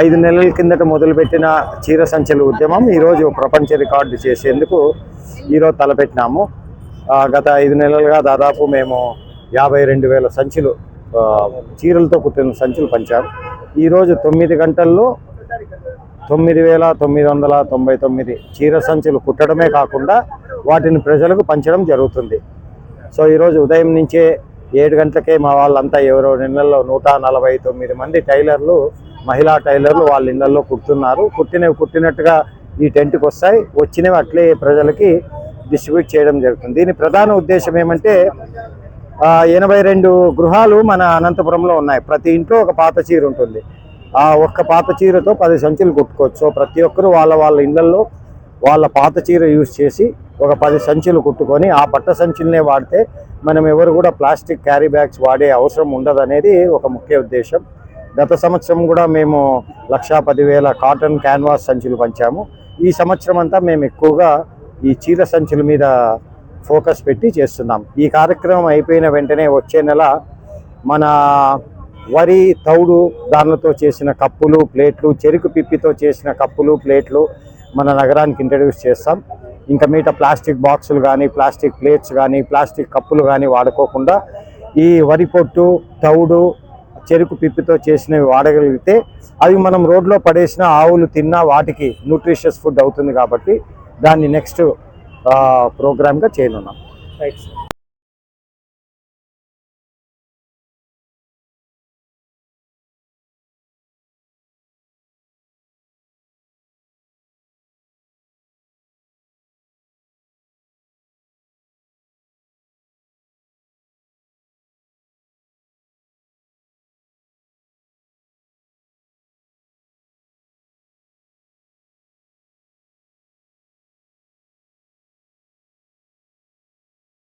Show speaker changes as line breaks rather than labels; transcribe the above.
ఐదు నెలల కిందట మొదలుపెట్టిన చీర సంచలు ఉద్యమం ఈరోజు ప్రపంచ రికార్డు చేసేందుకు ఈరోజు తలపెట్టినాము. గత ఐదు నెలలుగా దాదాపు మేము యాభై రెండు వేల సంచులు చీరలతో కుట్టిన సంచులు పంచాము ఈరోజు తొమ్మిది గంటల్లో తొమ్మిది వేల తొమ్మిది వందల తొంభై తొమ్మిది చీర సంచులు కుట్టడమే కాకుండా వాటిని ప్రజలకు పంచడం జరుగుతుంది. సో ఈరోజు ఉదయం నుంచే ఏడు గంటలకే మా వాళ్ళంతా ఎవరో నెలల్లో నూట నలభై తొమ్మిది మంది టైలర్లు మహిళా టైలర్లు వాళ్ళ ఇళ్ళలో కుడుతున్నారు. కుట్టినవి కుట్టినట్టుగా ఈ టెంట్కి వస్తాయి. వచ్చినవి అట్లే ప్రజలకి డిస్ట్రిబ్యూట్ చేయడం జరుగుతుంది. దీని ప్రధాన ఉద్దేశం ఏమంటే ఎనభై రెండు గృహాలు మన అనంతపురంలో ఉన్నాయి. ప్రతి ఇంట్లో ఒక పాత చీర ఉంటుంది. ఆ ఒక్క పాత చీరతో పది సంచులు కుట్టుకోవచ్చు. సో ప్రతి ఒక్కరు వాళ్ళ వాళ్ళ ఇళ్ళలో వాళ్ళ పాత చీర యూజ్ చేసి ఒక పది సంచులు కుట్టుకొని ఆ పట్ట సంచులనే వాడితే మనం ఎవరు కూడా ప్లాస్టిక్ క్యారీ బ్యాగ్స్ వాడే అవసరం ఉండదు అనేది ఒక ముఖ్య ఉద్దేశం. గత సంవత్సరం కూడా మేము లక్షా పదివేల కాటన్ క్యాన్వాస్ సంచులు పంచాము. ఈ సంవత్సరం అంతా మేము ఎక్కువగా ఈ చీర సంచుల మీద ఫోకస్ పెట్టి చేస్తున్నాం. ఈ కార్యక్రమం అయిపోయిన వెంటనే వచ్చే నెల మన వరి తౌడు దానితో చేసిన కప్పులు ప్లేట్లు చెరుకు పిప్పితో చేసిన కప్పులు ప్లేట్లు మన నగరానికి ఇంట్రడ్యూస్ చేస్తాం. ఇంకా మిగతా ప్లాస్టిక్ బాక్సులు కానీ ప్లాస్టిక్ ప్లేట్స్ కానీ ప్లాస్టిక్ కప్పులు కానీ వాడుకోకుండా ఈ వరి పొట్టు తౌడు చెరుకు పిప్పితో చేసినవి వాడగలిగితే అవి మనం రోడ్లో పడేసిన ఆవులు తిన్నా వాటికి న్యూట్రిషియస్ ఫుడ్ అవుతుంది కాబట్టి దాన్ని నెక్స్ట్ ప్రోగ్రామ్గా చేయనున్నాం.
Right sir